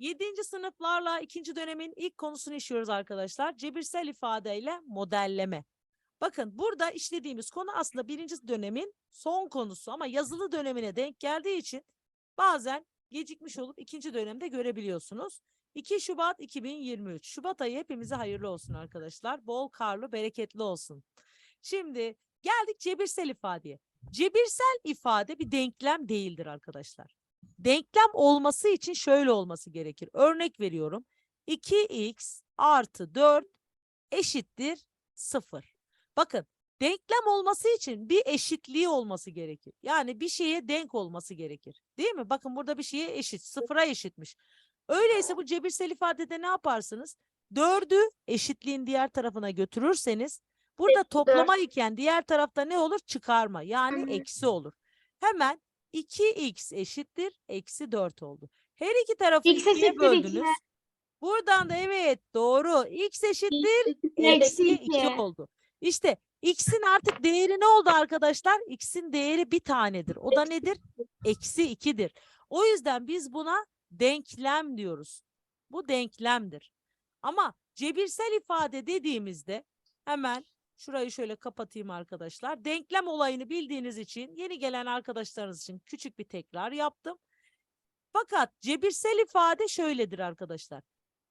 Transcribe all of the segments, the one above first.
Yedinci sınıflarla ikinci dönemin ilk konusunu işliyoruz arkadaşlar. Cebirsel ifadeyle modelleme. Bakın burada işlediğimiz konu aslında birinci dönemin son konusu ama yazılı dönemine denk geldiği için bazen gecikmiş olup ikinci dönemde görebiliyorsunuz. 2 Şubat 2023. Şubat ayı hepimize hayırlı olsun arkadaşlar. Bol karlı, bereketli olsun. Şimdi geldik cebirsel ifadeye. Cebirsel ifade bir denklem değildir arkadaşlar. Denklem olması için şöyle olması gerekir. Örnek veriyorum. 2x artı 4 eşittir 0. Bakın denklem olması için bir eşitliği olması gerekir. Yani bir şeye denk olması gerekir. Değil mi? Bakın burada bir şeye eşit. Sıfıra eşitmiş. Öyleyse bu cebirsel ifadede ne yaparsınız? 4'ü eşitliğin diğer tarafına götürürseniz burada toplama iken diğer tarafta ne olur? Çıkarma. Yani eksi olur. Hemen 2x eşittir eksi 4 oldu. Her iki tarafı X ikiye böldünüz. ikiye. Buradan da evet doğru. X eşittir Eksi eksi 2 oldu. İşte x'in artık değeri ne oldu arkadaşlar? X'in değeri bir tanedir. O da nedir? Eksi 2'dir. O yüzden biz buna denklem diyoruz. Bu denklemdir. Ama cebirsel ifade dediğimizde hemen şurayı şöyle kapatayım arkadaşlar. Denklem olayını bildiğiniz için yeni gelen arkadaşlarınız için küçük bir tekrar yaptım. Fakat cebirsel ifade şöyledir arkadaşlar.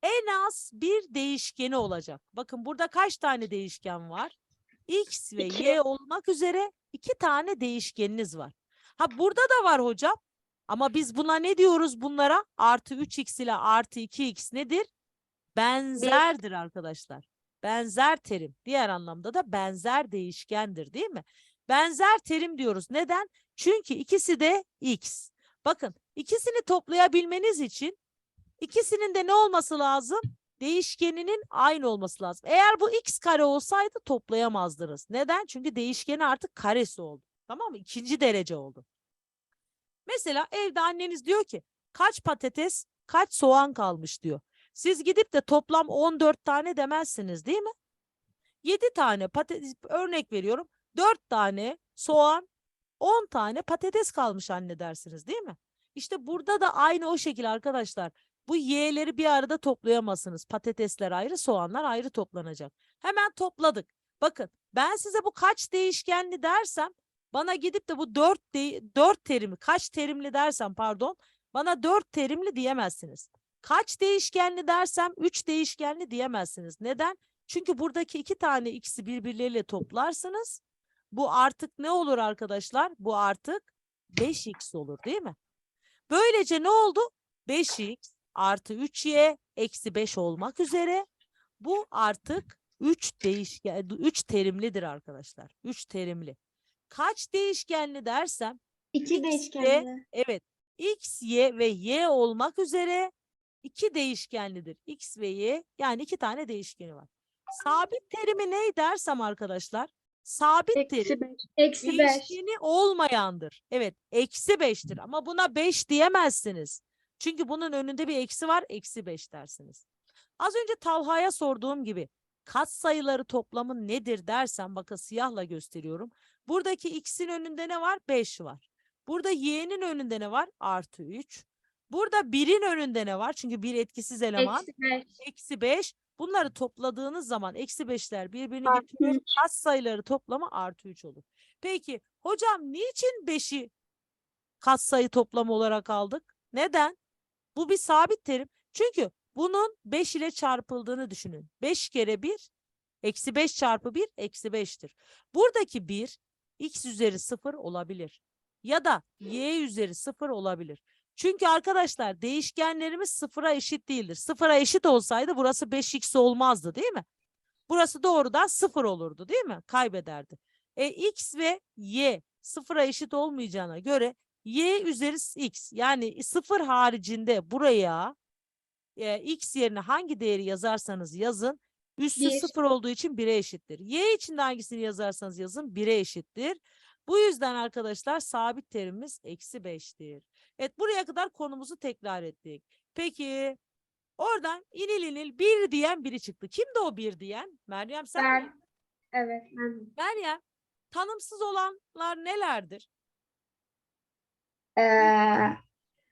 En az bir değişkeni olacak. Bakın burada kaç tane değişken var? X ve İki. Y olmak üzere iki tane değişkeniniz var. Ha burada da var hocam. Ama biz buna ne diyoruz bunlara? Artı 3x ile artı 2x nedir? Benzerdir arkadaşlar. Benzer terim. Diğer anlamda da benzer değişkendir değil mi? Benzer terim diyoruz. Neden? Çünkü ikisi de x. Bakın ikisini toplayabilmeniz için ikisinin de ne olması lazım? Değişkeninin aynı olması lazım. Eğer bu x kare olsaydı toplayamazdınız. Neden? Çünkü değişkeni artık karesi oldu. Tamam mı? İkinci derece oldu. Mesela evde anneniz diyor ki kaç patates, kaç soğan kalmış diyor. Siz gidip de toplam 14 tane demezsiniz değil mi? 7 tane patates örnek veriyorum. 4 tane soğan, 10 tane patates kalmış anne dersiniz değil mi? İşte burada da aynı o şekilde arkadaşlar. Bu y'leri bir arada toplayamazsınız. Patatesler ayrı, soğanlar ayrı toplanacak. Hemen topladık. Bakın ben size bu kaç değişkenli dersem bana gidip de bu 4 4 terimi kaç terimli dersem pardon bana 4 terimli diyemezsiniz. Kaç değişkenli dersem 3 değişkenli diyemezsiniz. Neden? Çünkü buradaki iki tane x'i birbirleriyle toplarsınız. Bu artık ne olur arkadaşlar? Bu artık 5x olur değil mi? Böylece ne oldu? 5x artı 3y eksi 5 olmak üzere bu artık 3 değişken 3 terimlidir arkadaşlar. 3 terimli. Kaç değişkenli dersem İki X değişkenli. evet x, y ve y olmak üzere iki değişkenlidir. X ve y yani iki tane değişkeni var. Sabit terimi ne dersem arkadaşlar? Sabit terim beş. Eksi beş. değişkeni olmayandır. Evet, eksi 5'tir ama buna 5 diyemezsiniz. Çünkü bunun önünde bir eksi var, eksi 5 dersiniz. Az önce Talha'ya sorduğum gibi katsayıları toplamı nedir dersen bakın siyahla gösteriyorum. Buradaki x'in önünde ne var? 5 var. Burada y'nin önünde ne var? Artı 3. Burada 1'in önünde ne var? Çünkü bir etkisiz eleman. Eksi beş. Eksi 5. Bunları topladığınız zaman eksi 5'ler birbirini Artı getiriyor. üç. Kaç sayıları toplamı artı 3 olur. Peki hocam niçin 5'i katsayı toplamı olarak aldık? Neden? Bu bir sabit terim. Çünkü bunun 5 ile çarpıldığını düşünün. 5 kere 1 eksi 5 çarpı 1 eksi 5'tir. Buradaki 1 x üzeri 0 olabilir. Ya da y üzeri 0 olabilir. Çünkü arkadaşlar değişkenlerimiz sıfıra eşit değildir. Sıfıra eşit olsaydı burası 5x olmazdı değil mi? Burası doğrudan sıfır olurdu değil mi? Kaybederdi. E, x ve y sıfıra eşit olmayacağına göre y üzeri x yani sıfır haricinde buraya e, x yerine hangi değeri yazarsanız yazın üssü Bir. sıfır olduğu için 1'e eşittir. Y için de hangisini yazarsanız yazın 1'e eşittir. Bu yüzden arkadaşlar sabit terimimiz eksi 5'tir. Evet buraya kadar konumuzu tekrar ettik. Peki oradan inil inil bir diyen biri çıktı. Kimdi o bir diyen? Meryem sen mi? Ben. Evet. Ben. Meryem tanımsız olanlar nelerdir? Ee,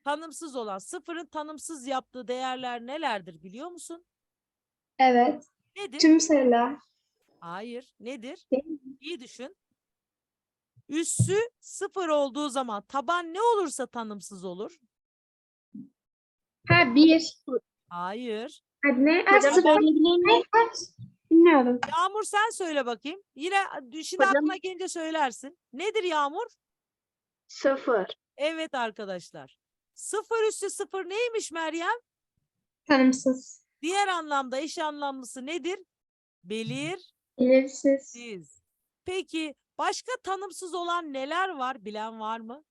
Tanımsız olan sıfırın tanımsız yaptığı değerler nelerdir biliyor musun? Evet. Nedir? Tüm sayılar. Hayır. Nedir? İyi düşün. Üssü sıfır olduğu zaman taban ne olursa tanımsız olur. Ha bir. Hayır. Hadi ne? Ha, Hocam sıfır. söyleyebilir miyim? Bilmiyorum. Yağmur sen söyle bakayım. Yine şimdi Hocam- aklına gelince söylersin. Nedir Yağmur? Sıfır. Evet arkadaşlar. Sıfır üssü sıfır neymiş Meryem? Tanımsız. Diğer anlamda eş anlamlısı nedir? Belirsiz. Belirsiz. Peki başka tanımsız olan neler var? Bilen var mı?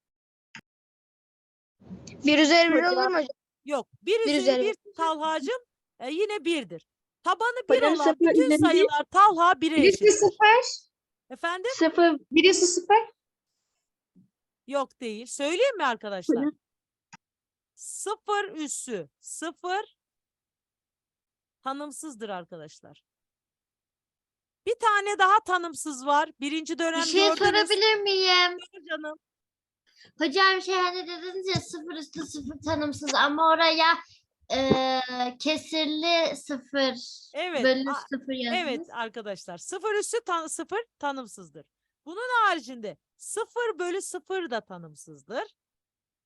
Bir üzeri bir olur mu hocam? Yok. Bir, Bir üzeri üzeri bir Talhacım e, yine birdir. Tabanı bir Hocam olan sıfır bütün sayılar Talha bire Birisi eşit. sıfır. Efendim? Sıfır. Birisi sıfır. Yok değil. Söyleyeyim mi arkadaşlar? Hocam. Sıfır üssü sıfır tanımsızdır arkadaşlar. Bir tane daha tanımsız var. Birinci dönem Bir şey gördünüz. sorabilir miyim? Sor Canım. Hocam şey hani dediniz ya sıfır üstü sıfır tanımsız ama oraya eee, kesirli sıfır Evet. bölü a- sıfır yazdınız. Evet arkadaşlar sıfır üssü tan sıfır tanımsızdır. Bunun haricinde sıfır bölü sıfır da tanımsızdır.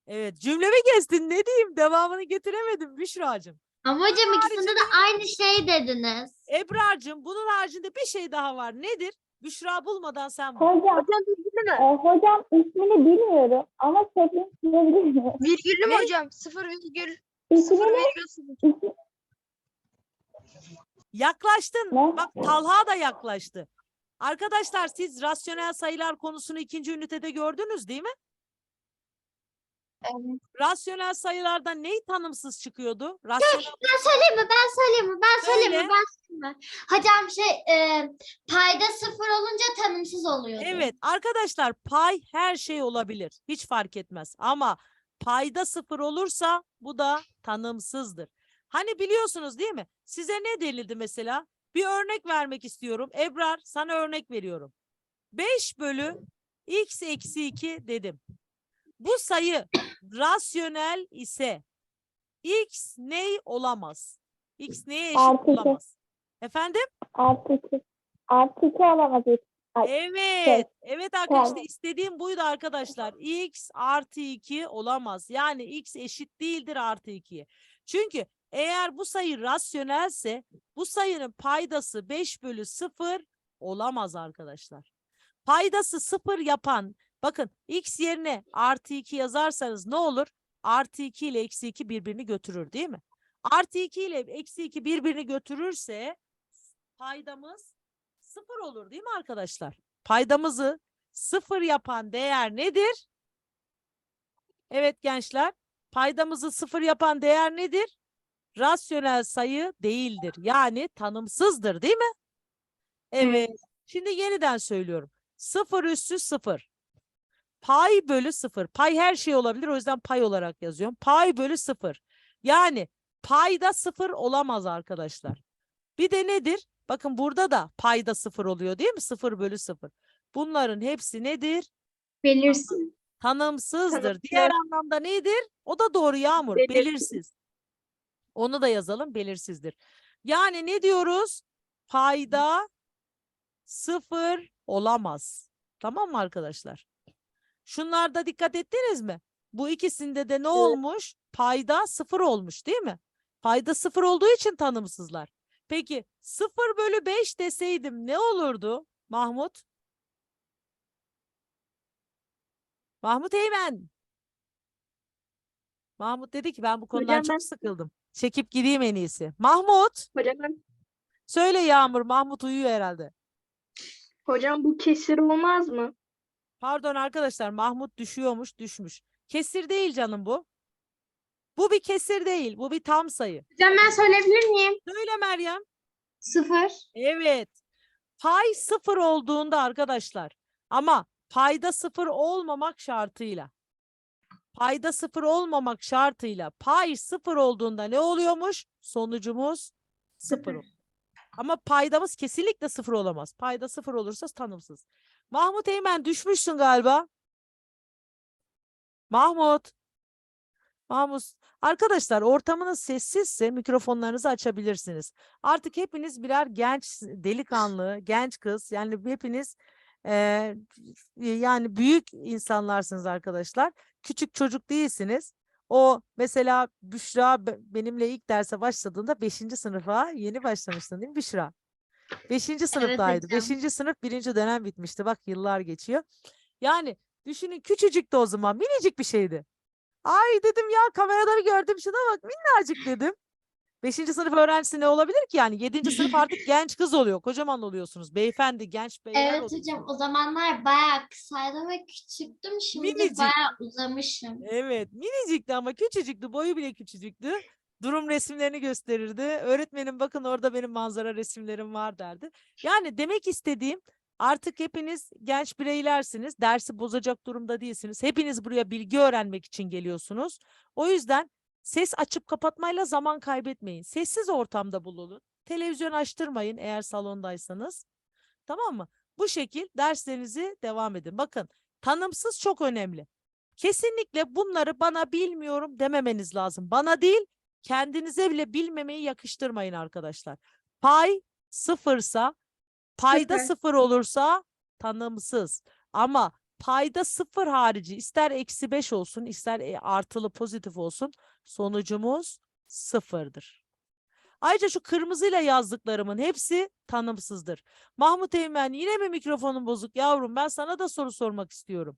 Evet cümlemi kestin ne diyeyim devamını getiremedim Büşra'cığım. Ama hocam ikisinde de aynı şey dediniz. Ebrar'cığım bunun haricinde bir şey daha var nedir? Büşra bulmadan sen bul. Hocam, e, hocam ismini bilmiyorum ama şeklini çizebilir miyim? Virgüllü Ne? mü hocam? Sıfır virgül. İsmini virgül sıfır. Yaklaştın. Ne? Bak Talha da yaklaştı. Arkadaşlar siz rasyonel sayılar konusunu ikinci ünitede gördünüz değil mi? Evet. Rasyonel sayılarda neyi tanımsız çıkıyordu? Rasyonel Ben söyleyeyim mi? Ben söyleyeyim mi? Ben söyleyeyim Söyle. mi? Ben söyleyeyim mi? Hocam şey eee, payda sıfır olunca tanımsız oluyordu. Evet arkadaşlar pay her şey olabilir. Hiç fark etmez. Ama payda sıfır olursa bu da tanımsızdır. Hani biliyorsunuz değil mi? Size ne denildi mesela? Bir örnek vermek istiyorum. Ebrar sana örnek veriyorum. 5 bölü x eksi 2 dedim. Bu sayı rasyonel ise x ney olamaz? x neye eşit Artı iki. olamaz? Efendim? artı iki. Artı iki olamaz. Evet, evet arkadaşlar tamam. istediğim buydu arkadaşlar. x artı 2 olamaz. Yani x eşit değildir artı 2'ye. Çünkü eğer bu sayı rasyonelse bu sayının paydası 5 bölü 0 olamaz arkadaşlar. Paydası 0 yapan bakın x yerine artı 2 yazarsanız ne olur? Artı 2 ile eksi 2 birbirini götürür değil mi? Artı 2 ile eksi 2 birbirini götürürse paydamız sıfır olur değil mi arkadaşlar? Paydamızı sıfır yapan değer nedir? Evet gençler, paydamızı sıfır yapan değer nedir? Rasyonel sayı değildir. Yani tanımsızdır değil mi? Evet. Şimdi yeniden söylüyorum. Sıfır üssü sıfır. Pay bölü sıfır. Pay her şey olabilir. O yüzden pay olarak yazıyorum. Pay bölü sıfır. Yani payda sıfır olamaz arkadaşlar. Bir de nedir? Bakın burada da payda sıfır oluyor değil mi? Sıfır bölü sıfır. Bunların hepsi nedir? Belirsiz. Tanımsızdır. Diğer anlamda nedir? O da doğru Yağmur. Belirsiz. Belirsiz. Onu da yazalım. Belirsizdir. Yani ne diyoruz? Payda sıfır olamaz. Tamam mı arkadaşlar? Şunlarda dikkat ettiniz mi? Bu ikisinde de ne olmuş? Payda sıfır olmuş değil mi? Payda sıfır olduğu için tanımsızlar. Peki 0 bölü 5 deseydim ne olurdu Mahmut? Mahmut Eymen. Mahmut dedi ki ben bu konudan Hocam çok ben- sıkıldım. Çekip gideyim en iyisi. Mahmut Hocam ben- söyle Yağmur. Mahmut uyuyor herhalde. hocam bu kesir olmaz mı? Pardon arkadaşlar Mahmut düşüyormuş düşmüş. Kesir değil canım bu. Bu bir kesir değil. Bu bir tam sayı. Hocam ben söyleyebilir miyim? Söyle Meryem. Sıfır. Evet. Pay sıfır olduğunda arkadaşlar ama payda sıfır olmamak şartıyla payda sıfır olmamak şartıyla pay sıfır olduğunda ne oluyormuş? Sonucumuz sıfır. Ama paydamız kesinlikle sıfır olamaz. Payda sıfır olursa tanımsız. Mahmut Eymen düşmüşsün galiba. Mahmut. Mahmut. Arkadaşlar ortamınız sessizse mikrofonlarınızı açabilirsiniz. Artık hepiniz birer genç delikanlı, genç kız. Yani hepiniz eee, yani büyük insanlarsınız arkadaşlar. Küçük çocuk değilsiniz. O mesela Büşra be- benimle ilk derse başladığında 5. sınıfa yeni başlamıştın değil mi Büşra? 5. sınıftaydı. hocam. 5. sınıf birinci dönem bitmişti. Bak yıllar geçiyor. Yani düşünün küçücüktü o zaman. Minicik bir şeydi. Ay dedim ya kameraları gördüm şuna bak minnacık dedim. Beşinci sınıf öğrencisi ne olabilir ki yani? Yedinci sınıf artık genç kız oluyor. Kocaman oluyorsunuz. Beyefendi, genç beyler Evet oluyorsunuz. hocam o zamanlar bayağı kısaydım ve küçüktüm. Şimdi Minicik. bayağı uzamışım. Evet, minicikti ama küçücüktü. Boyu bile küçücüktü. Durum resimlerini gösterirdi. Öğretmenim bakın orada benim manzara resimlerim var derdi. Yani demek istediğim artık hepiniz genç bireylersiniz. Dersi bozacak durumda değilsiniz. Hepiniz buraya bilgi öğrenmek için geliyorsunuz. O yüzden ses açıp kapatmayla zaman kaybetmeyin. Sessiz ortamda bulunun. Televizyon açtırmayın eğer salondaysanız. Tamam mı? Bu şekil derslerinizi devam edin. Bakın tanımsız çok önemli. Kesinlikle bunları bana bilmiyorum dememeniz lazım. Bana değil, kendinize bile bilmemeyi yakıştırmayın arkadaşlar. Pay sıfırsa, payda Sıfır. sıfır olursa tanımsız. Ama payda sıfır harici ister eksi beş olsun, ister e, artılı pozitif olsun sonucumuz sıfırdır. Ayrıca şu kırmızıyla yazdıklarımın hepsi tanımsızdır. Mahmut Eymen yine mi mikrofonun bozuk yavrum? Ben sana da soru sormak istiyorum.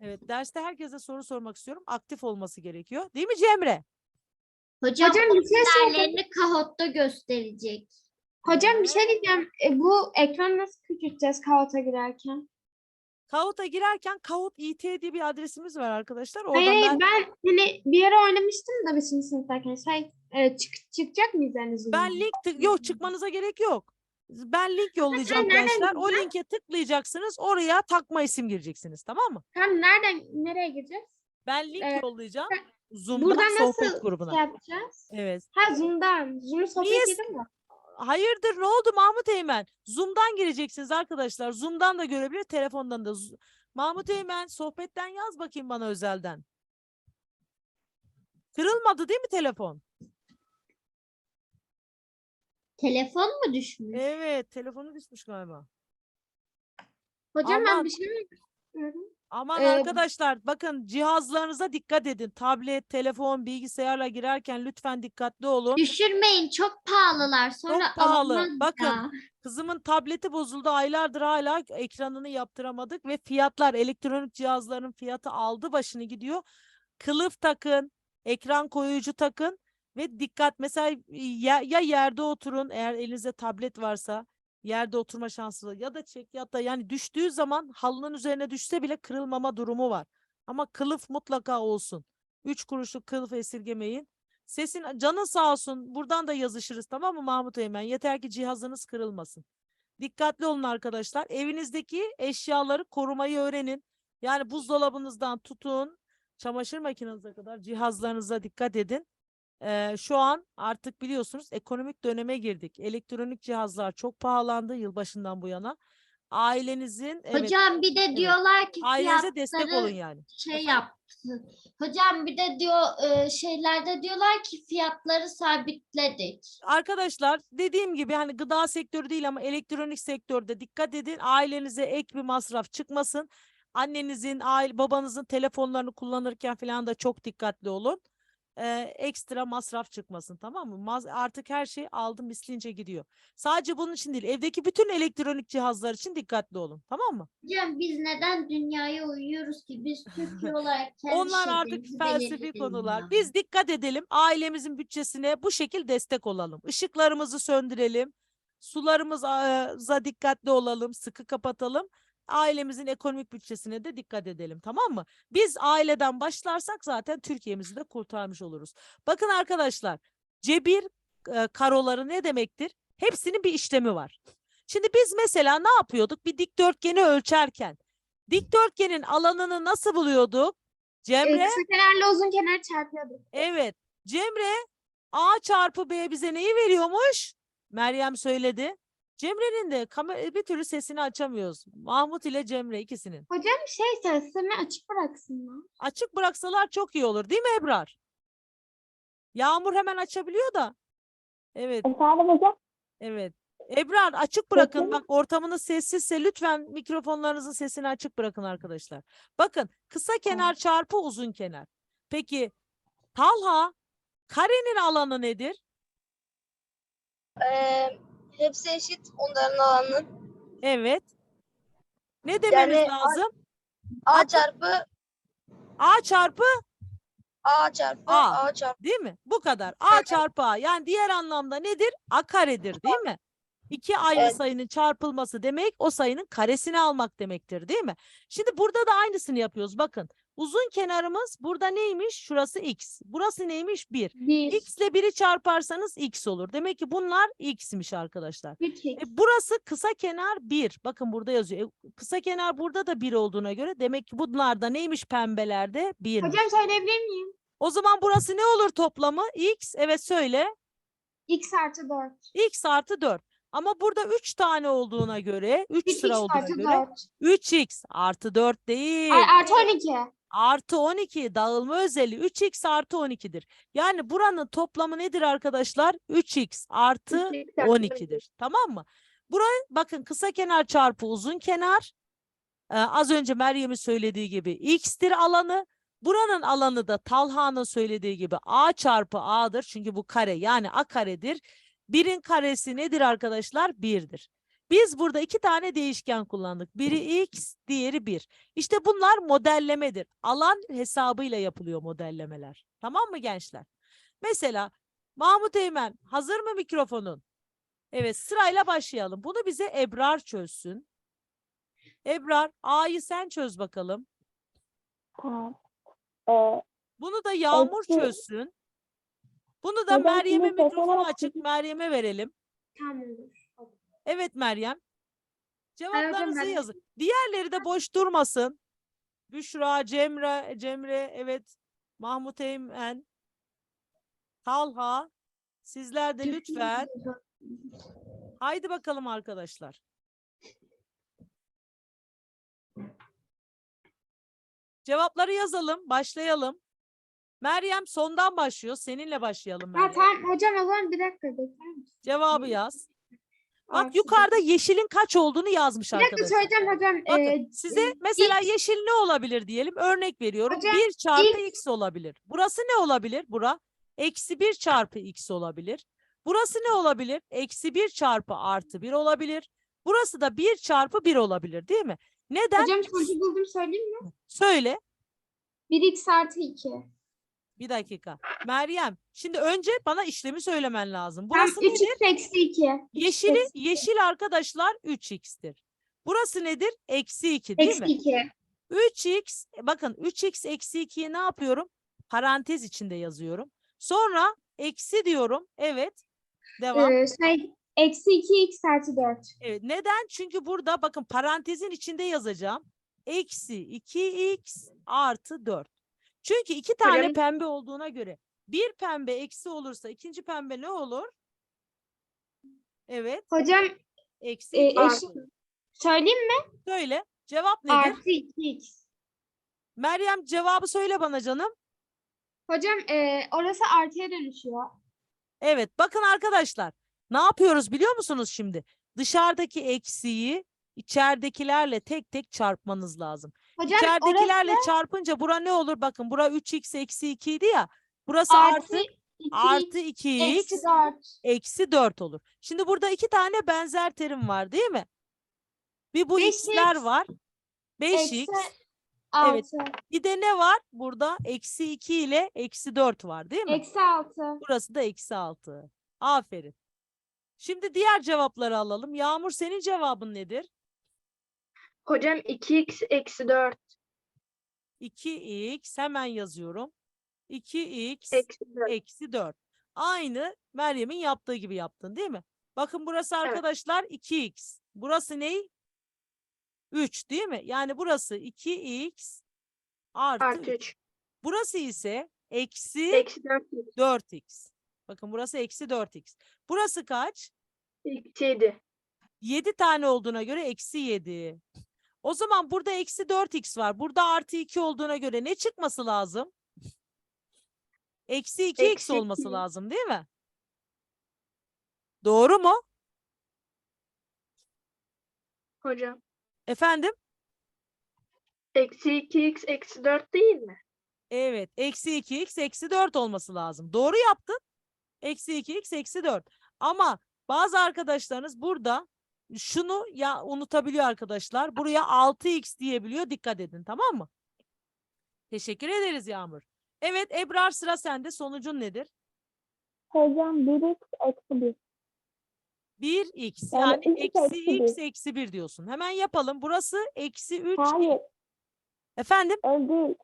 Evet, derste herkese soru sormak istiyorum. Aktif olması gerekiyor. Değil mi Cemre? Hocam, Hocam bir şey değerlerini kahotta gösterecek. Hocam bir şey diyeceğim. E, bu ekranı nasıl küçülteceğiz kahvaltıya girerken? Kahoot'a girerken Kahoot IT diye bir adresimiz var arkadaşlar. Oradan Hayır hayır, ben, ben hani bir ara oynamıştım da 5. sınıftayken. Şey, e, çık, çıkacak mıyız yani ben link tık- yok çıkmanıza gerek yok. Ben link yollayacağım nereden gençler. O linke tıklayacaksınız. Oraya takma isim gireceksiniz. Tamam mı? Tam nereden, nereye gireceğiz? Ben link Evet, yollayacağım. Zoom'dan Buradan sohbet nasıl grubuna. şey yapacağız? Evet. Ha Zoom'dan. Zoom'u sohbet Niye edin mi? Hayırdır ne oldu Mahmut Eymen? Zoom'dan gireceksiniz arkadaşlar. Zoom'dan da görebilir, telefondan da. Z- Mahmut Eymen sohbetten yaz bakayım bana özelden. Kırılmadı değil mi telefon? Telefon mu düşmüş? Evet, telefonu düşmüş galiba. Hocam ben Aman. bir şey mi? Aman Ee, arkadaşlar bakın cihazlarınıza dikkat edin. Tablet, telefon, bilgisayarla girerken lütfen dikkatli olun. Düşürmeyin çok pahalılar sonra pahalı. alınmaz Bakın, ya. Kızımın tableti bozuldu. Aylardır hala ekranını yaptıramadık ve fiyatlar elektronik cihazların fiyatı aldı başını gidiyor. Kılıf takın, ekran koruyucu takın ve dikkat mesela ya, ya yerde oturun eğer elinizde tablet varsa yerde oturma şansı ya da çek ya da yani düştüğü zaman halının üzerine düşse bile kırılmama durumu var. Ama kılıf mutlaka olsun. Üç kuruşluk kılıf esirgemeyin. Sesin canın sağ olsun. Buradan da yazışırız tamam mı Mahmut Eymen? Yeter ki cihazınız kırılmasın. Dikkatli olun arkadaşlar. Evinizdeki eşyaları korumayı öğrenin. Yani buzdolabınızdan tutun, çamaşır makinenize kadar cihazlarınıza dikkat edin. Ee, şu an artık biliyorsunuz ekonomik döneme girdik. Elektronik cihazlar çok pahalandı yılbaşından bu yana. Ailenizin evet, Hocam bir de evet. diyorlar ki ailenize destek olun yani. şey yaptı. Hocam bir de diyor e, şeylerde diyorlar ki fiyatları sabitledik. Arkadaşlar dediğim gibi hani gıda sektörü değil ama elektronik sektörde dikkat edin. Ailenize ek bir masraf çıkmasın. Annenizin, aile, babanızın telefonlarını kullanırken falan da çok dikkatli olun. Ee, ekstra masraf çıkmasın tamam mı? Maz- artık her şey aldı mislince gidiyor. Sadece bunun için değil, evdeki bütün elektronik cihazlar için dikkatli olun. Tamam mı? Hocam biz neden dünyaya uyuyoruz ki? Biz Türkiye olarak kendi Onlar artık felsefi konular. ya. Biz dikkat edelim. Ailemizin bütçesine bu şekil destek olalım. Işıklarımızı söndürelim. Sularımıza dikkatli olalım. Sıkı kapatalım. Ailemizin ekonomik bütçesine de dikkat edelim. Tamam mı? Biz aileden başlarsak zaten Türkiye'mizi de kurtarmış oluruz. Bakın arkadaşlar, cebir e, karoları ne demektir? Hepsinin bir işlemi var. Şimdi biz mesela ne yapıyorduk? Bir dikdörtgeni ölçerken dikdörtgenin alanını nasıl buluyorduk? Cemre, kısa kenarla uzun kenar çarpıyorduk. evet. Cemre, A çarpı B bize neyi veriyormuş? Meryem söyledi. Cemre'nin de kamera bir türlü sesini açamıyoruz. Mahmut ile Cemre ikisinin. Hocam şey seslerini açık bıraksınlar. Açık bıraksalar çok iyi olur değil mi Ebrar? Yağmur hemen açabiliyor da. Evet, Efendim hocam? evet. Ebrar açık bırakın. Bakın. Bak ortamınız sessizse lütfen mikrofonlarınızın sesini açık bırakın arkadaşlar. Bakın kısa kenar çarpı uzun kenar. Peki Talha karenin alanı nedir? Ee, hepsi eşit onların alanının. Evet. Ne dememiz Yani lazım? A çarpı A çarpı A çarpı A. A, çarpı. değil mi? Bu kadar. A çarpı A. Yani diğer anlamda nedir? A karedir değil mi? İki aynı Evet. sayının çarpılması demek o sayının karesini almak demektir değil mi? Şimdi burada da aynısını yapıyoruz. Bakın uzun kenarımız burada neymiş? Şurası x. Burası neymiş? 1. Bir. x ile 1'i çarparsanız x olur. Demek ki bunlar x'miş arkadaşlar. E, burası kısa kenar 1. Bakın burada yazıyor. E, kısa kenar burada da 1 olduğuna göre demek ki bunlar da neymiş pembelerde? 1. Hocam söyleyebilir miyim? O zaman burası ne olur toplamı? X. Evet söyle. x artı 4. X artı 4. Ama burada 3 tane olduğuna göre, 3 3 sıra olduğuna göre 4. 3x artı 4 değil. Ay, artı 12. Artı 12 dağılma özelliği 3x artı 12'dir. Yani buranın toplamı nedir arkadaşlar? 3x artı 3x artı 12'dir. Tamam mı? Burayı bakın kısa kenar çarpı uzun kenar. Ee, az önce Meryem'in söylediği gibi x'tir alanı. Buranın alanı da Talha'nın söylediği gibi a çarpı a'dır. Çünkü bu kare yani a karedir. Birin karesi nedir arkadaşlar? Birdir. Biz burada iki tane değişken kullandık. Biri x, diğeri 1. İşte bunlar modellemedir. Alan hesabıyla yapılıyor modellemeler. Tamam mı gençler? Mesela Mahmut Eymen hazır mı mikrofonun? Evet sırayla başlayalım. Bunu bize Ebrar çözsün. Ebrar A'yı sen çöz bakalım. Tamam. Ee, Bunu da Yağmur Eksi- çözsün. Bunu da sesler mikrofonu açık. açık. Meryem'e verelim. Tamam olur. Evet Meryem. Cevaplarınızı ben- yazın. Diğerleri de boş durmasın. Büşra, Cemre, Cemre, evet. Mahmut Eymen, Talha. Sizler de lütfen. Haydi bakalım arkadaşlar. Cevapları yazalım, başlayalım. Meryem sondan başlıyor. Seninle başlayalım Ha Meryem. tamam hocam o zaman bir dakika bekler misin? Cevabı yaz. Bak yukarıda yeşilin kaç olduğunu yazmış Bir dakika arkadaşlar. söyleyeceğim hocam. Bakın Ee, size mesela X- yeşil ne olabilir diyelim. Örnek veriyorum. Hocam, 1 çarpı X- x olabilir. Burası ne olabilir? Bura eksi 1 çarpı x olabilir. Burası ne olabilir? Eksi 1 çarpı artı 1 olabilir. Burası da 1 çarpı 1 olabilir değil mi? Neden? hocam sonucu buldum söyleyeyim mi? Söyle. 1x artı 2. Bir dakika. Meryem şimdi önce bana işlemi söylemen lazım. Burası nedir? 3x eksi 2. Yeşili, yeşil arkadaşlar 3x'tir. Burası nedir? Eksi 2 değil Eksi mi? 2. 3x e, bakın 3x eksi 2'yi ne yapıyorum? Parantez içinde yazıyorum. Sonra eksi diyorum. Evet. Devam. Ee, şey eksi 2x artı 4. Evet. Neden? Çünkü burada bakın parantezin içinde yazacağım. Eksi 2x artı 4. Çünkü iki tane Hocam- pembe olduğuna göre bir pembe eksi olursa ikinci pembe ne olur? Evet. Hocam Eksi e, 2 eşit. Söyleyeyim mi? Söyle. Cevap nedir? Artı 2x. Meryem cevabı söyle bana canım. Hocam e, orası artıya dönüşüyor. Evet bakın arkadaşlar ne yapıyoruz biliyor musunuz şimdi? Dışarıdaki eksiği içeridekilerle tek tek çarpmanız lazım. Hocam İçeridekilerle orası çarpınca bura ne olur? Bakın bura 3x eksi 2 idi ya. Burası artı, artı 2 artı 2x eksi 4. eksi 4 olur. Şimdi burada iki tane benzer terim var değil mi? Bir bu 5x, x'ler var. 5x. Eksi 6. Evet. Bir de ne var? Burada eksi 2 ile eksi 4 var değil mi? Eksi 6. Burası da eksi 6. Aferin. Şimdi diğer cevapları alalım. Yağmur senin cevabın nedir? Hocam 2x eksi 4 2x hemen yazıyorum. 2x eksi 4. eksi 4. Aynı Meryem'in yaptığı gibi yaptın değil mi? Bakın burası arkadaşlar 2x. Burası ne? 3 değil mi? Yani burası 2x artı, Artı 3. 3. Burası ise eksi Eksi 4. 4x. Bakın burası eksi 4x. Burası kaç? Eksi 7. 7 tane olduğuna göre eksi 7. O zaman burada eksi 4x var. Burada artı 2 olduğuna göre ne çıkması lazım? Eksi 2x Eksi olması iki. lazım değil mi? Doğru mu? Hocam. Efendim? Eksi 2x eksi 4 değil mi? Evet. Eksi 2x eksi 4 olması lazım. Doğru yaptın. Eksi 2x eksi 4. Ama bazı arkadaşlarınız burada şunu ya unutabiliyor arkadaşlar. Buraya 6x diyebiliyor. Dikkat edin tamam mı? Teşekkür ederiz Yağmur. Evet Ebrar sıra sende. Sonucun nedir? Hocam 1x eksi 1. 1x Yani eksi eksi x bir. eksi 1 diyorsun. Hemen yapalım. Burası eksi 3. Hayır Efendim? öyle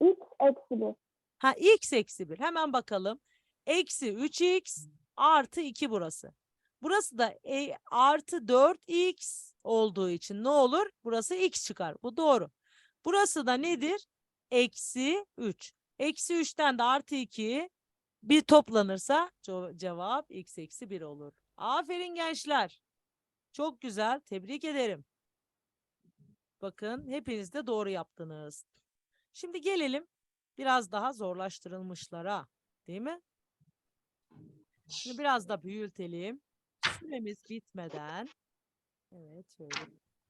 x eksi 1. Ha x eksi 1. Hemen bakalım. Eksi 3x artı 2 burası. Burası da e, artı 4x olduğu için ne olur? Burası x çıkar. Bu doğru. Burası da nedir? Eksi 3. Eksi 3'ten de artı 2 bir toplanırsa ce- cevap x eksi 1 olur. Aferin gençler. Çok güzel. Tebrik ederim. Bakın hepiniz de doğru yaptınız. Şimdi gelelim biraz daha zorlaştırılmışlara, değil mi? Şimdi biraz da büyütelim. Süremiz bitmeden. Evet, şöyle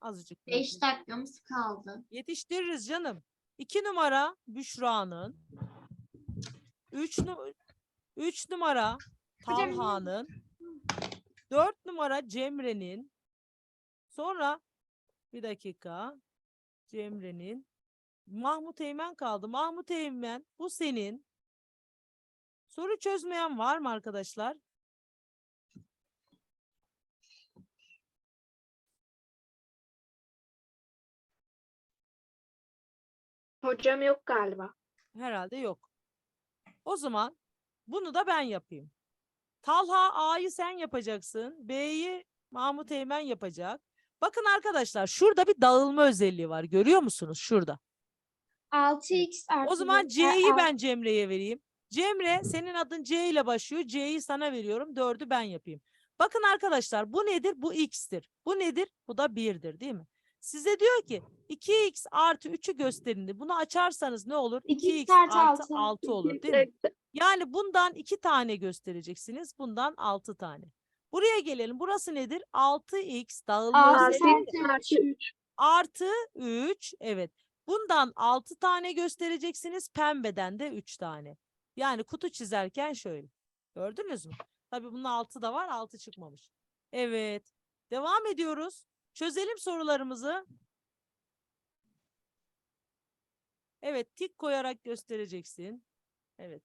azıcık. 5 büyütelim. dakikamız kaldı. Yetiştiririz canım. İki numara Büşra'nın. Üç, nu- üç numara Hocam- Talha'nın. Dört numara Cemre'nin. Sonra bir dakika. Cemre'nin. Mahmut Eymen kaldı. Mahmut Eymen bu senin. Soru çözmeyen var mı arkadaşlar? Hocam yok galiba. Herhalde yok. O zaman bunu da ben yapayım. Talha A'yı sen yapacaksın. B'yi Mahmut Eymen yapacak. Bakın arkadaşlar şurada bir dağılma özelliği var. Görüyor musunuz? Şurada. 6x artı O zaman e, C'yi al- ben Cemre'ye vereyim. Cemre senin adın C ile başlıyor. C'yi sana veriyorum. Dördü ben yapayım. Bakın arkadaşlar bu nedir? Bu x'tir. Bu nedir? Bu da 1'dir değil mi? Size diyor ki 2x artı 3'ü gösterin. Bunu açarsanız ne olur? 2x 2x artı artı altı. 6 olur 2x değil mi? Yani bundan iki tane göstereceksiniz. Bundan altı tane. Buraya gelelim. Burası nedir? 6x dağılma Artı 3. artı 3. Evet. Bundan 6 tane göstereceksiniz. Pembeden de 3 tane. Yani kutu çizerken şöyle. Gördünüz mü? Tabii bunun 6 da var. 6 çıkmamış. Evet. Devam ediyoruz. Çözelim sorularımızı. Evet. Tik koyarak göstereceksin. Evet.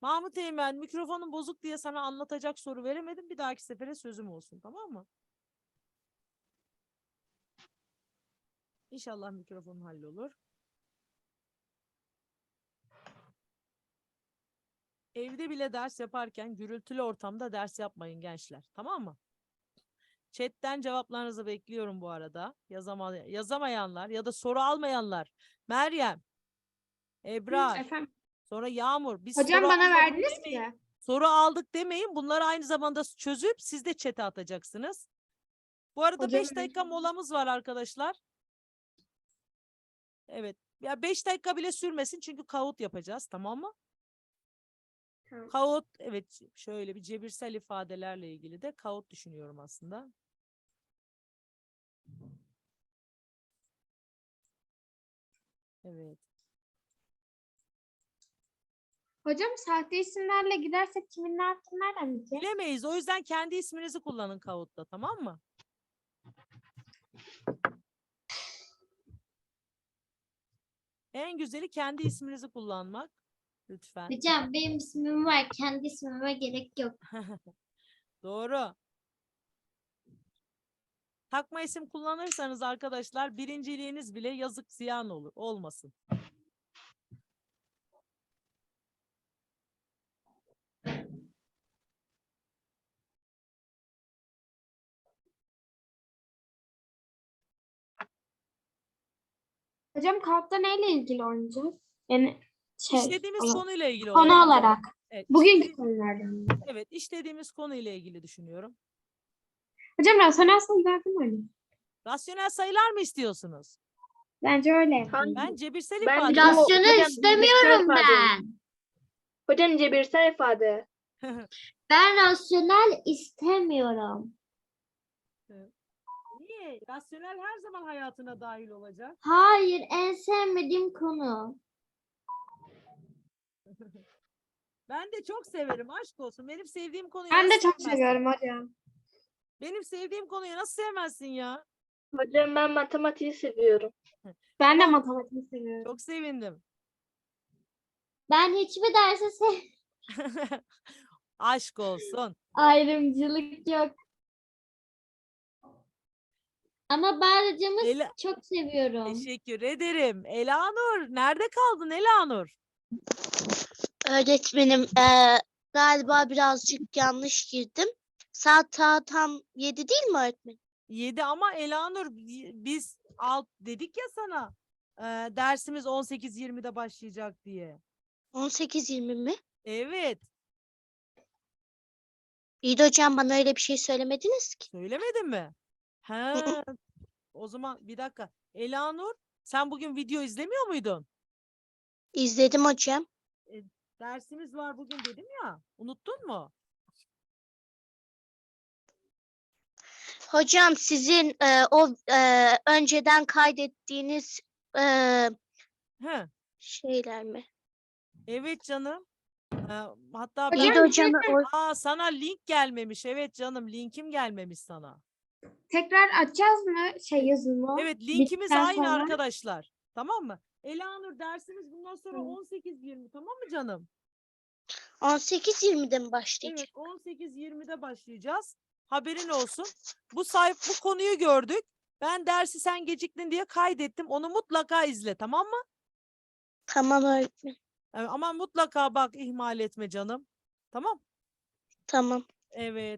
Mahmut Eymen mikrofonun bozuk diye sana anlatacak soru veremedim. Bir dahaki sefere sözüm olsun. Tamam mı? İnşallah mikrofonun hallolur. Evde bile ders yaparken gürültülü ortamda ders yapmayın gençler. Tamam mı? Chat'ten cevaplarınızı bekliyorum bu arada. Yazama, yazamayanlar ya da soru almayanlar. Meryem, Ebrar, Efendim, sonra Yağmur. Biz hocam soru bana verdiniz demeyin. ya. Soru aldık demeyin. Bunları aynı zamanda çözüp siz de chat'e atacaksınız. Bu arada Hocam 5 dakika molamız var arkadaşlar. Evet. Ya 5 dakika bile sürmesin çünkü kağıt yapacağız tamam mı? Kağıt evet şöyle bir cebirsel ifadelerle ilgili de kağıt düşünüyorum aslında. Evet. Hocam sahte isimlerle gidersek kimin ne yaptığını nereden bileceğiz? Bilemeyiz. O yüzden kendi isminizi kullanın kağıtta tamam mı? En güzeli kendi isminizi kullanmak. Lütfen. Hocam benim ismim var. Kendi ismime gerek yok. Doğru. Takma isim kullanırsanız arkadaşlar birinciliğiniz bile yazık ziyan olur. Olmasın. Hocam kalpta neyle ilgili oynayacağız? Yani şey, İşlediğimiz olarak- konuyla ilgili konu olarak. Evet, Bugünkü konulardan. Evet, işlediğimiz konuyla ilgili düşünüyorum. Hocam rasyonel sayılar değil mi öyle? Rasyonel sayılar mı istiyorsunuz? Bence öyle. Hangi- Ben cebirsel Ben ifade. biraz- Rasyonel hocam, istemiyorum ben. Hocam cebirsel ifade. Ben rasyonel istemiyorum. Niye? Rasyonel her zaman hayatına dahil olacak. Hayır, en sevmediğim konu. Ben de çok severim. Aşk olsun. Benim sevdiğim konuyu Ben de nasıl çok sevmezsin? seviyorum hocam. Benim sevdiğim konuyu nasıl sevmezsin ya? Hocam ben matematiği seviyorum. Ben de matematik seviyorum. Çok sevindim. Ben hiçbir dersi sev Aşk olsun. ayrımcılık yok. Ama bağırıcımı Ela- çok seviyorum. Teşekkür ederim. Elanur, nerede kaldın Elanur? Öğretmenim eee, galiba birazcık yanlış girdim. Saat ta- tam 7 değil mi öğretmenim? 7 ama Elanur bi- biz alt dedik ya sana. e, dersimiz 18.20'de başlayacak diye. 18-20 mi? Evet. İyi de hocam bana öyle bir şey söylemediniz ki. Söylemedin mi? He. O zaman bir dakika. Elanur, sen bugün video izlemiyor muydun? İzledim hocam. Dersimiz var bugün dedim ya. Unuttun mu? Hocam sizin eee, o eee, önceden kaydettiğiniz eee, He. şeyler mi? Evet canım. Ee, hatta İyi de ben- hocam o- Aa, sana link gelmemiş. Evet canım, linkim gelmemiş sana. Tekrar açacağız mı şey yazımı? Evet, linkimiz Bittikten aynı sonra- arkadaşlar. Tamam mı? Elanur dersimiz bundan sonra Hı. 18.20 tamam mı canım? 18-20'de mi başlayacak? Evet, 18.20'de başlayacağız. Haberin olsun. Bu sayf bu konuyu gördük. Ben dersi sen geciktin diye kaydettim. Onu mutlaka izle, tamam mı? Tamam öğretmenim. Ee, Ama mutlaka bak ihmal etme canım. Tamam? Tamam. Evet.